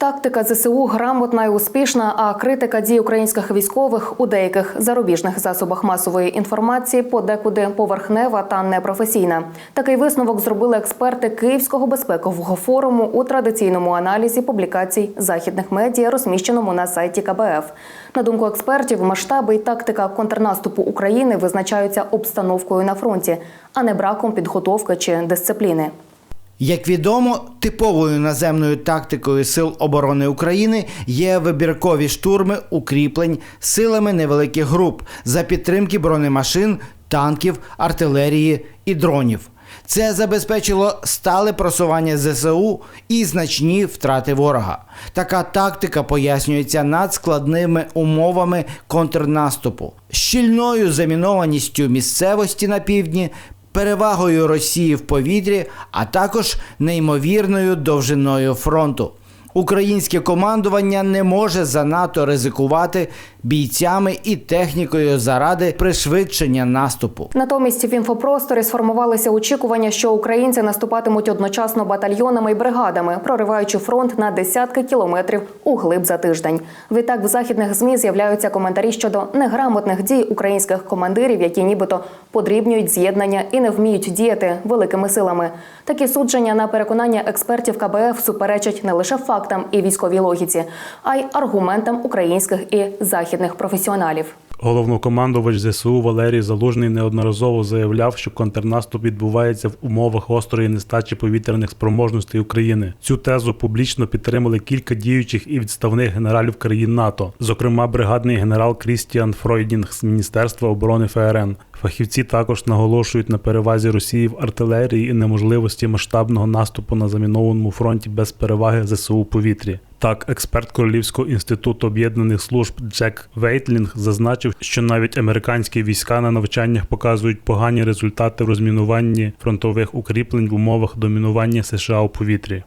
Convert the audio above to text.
Тактика ЗСУ грамотна і успішна, а критика дій українських військових у деяких зарубіжних засобах масової інформації подекуди поверхнева та непрофесійна. Такий висновок зробили експерти Київського безпекового форуму у традиційному аналізі публікацій західних медіа, розміщеному на сайті КБФ. На думку експертів, масштаби і тактика контрнаступу України визначаються обстановкою на фронті, а не браком підготовки чи дисципліни. Як відомо, типовою наземною тактикою Сил оборони України є вибіркові штурми укріплень силами невеликих груп за підтримки бронемашин, танків, артилерії і дронів. Це забезпечило стале просування ЗСУ і значні втрати ворога. Така тактика пояснюється надскладними умовами контрнаступу, щільною замінованістю місцевості на півдні, перевагою Росії в повітрі, а також неймовірною довжиною фронту. Українське командування не може занадто ризикувати бійцями і технікою заради пришвидшення наступу. Натомість в інфопросторі сформувалися очікування, що українці наступатимуть одночасно батальйонами і бригадами, прориваючи фронт на десятки кілометрів у глиб за тиждень. Відтак в західних змі з'являються коментарі щодо неграмотних дій українських командирів, які нібито подрібнюють з'єднання і не вміють діяти великими силами. Такі судження на переконання експертів КБФ суперечать не лише фактам і військовій логіці, а й аргументам українських і західних професіоналів. Головнокомандувач ЗСУ Валерій Залужний неодноразово заявляв, що контрнаступ відбувається в умовах гострої нестачі повітряних спроможностей України. Цю тезу публічно підтримали кілька діючих і відставних генералів країн НАТО, зокрема бригадний генерал Крістіан Фройдінг з Міністерства оборони ФРН. Фахівці також наголошують на перевазі Росії в артилерії і неможливості масштабного наступу на замінованому фронті без переваги ЗСУ у повітрі. Так, експерт Королівського інституту об'єднаних служб Джек Вейтлінг зазначив, що навіть американські війська на навчаннях показують погані результати в розмінуванні фронтових укріплень в умовах домінування США у повітрі.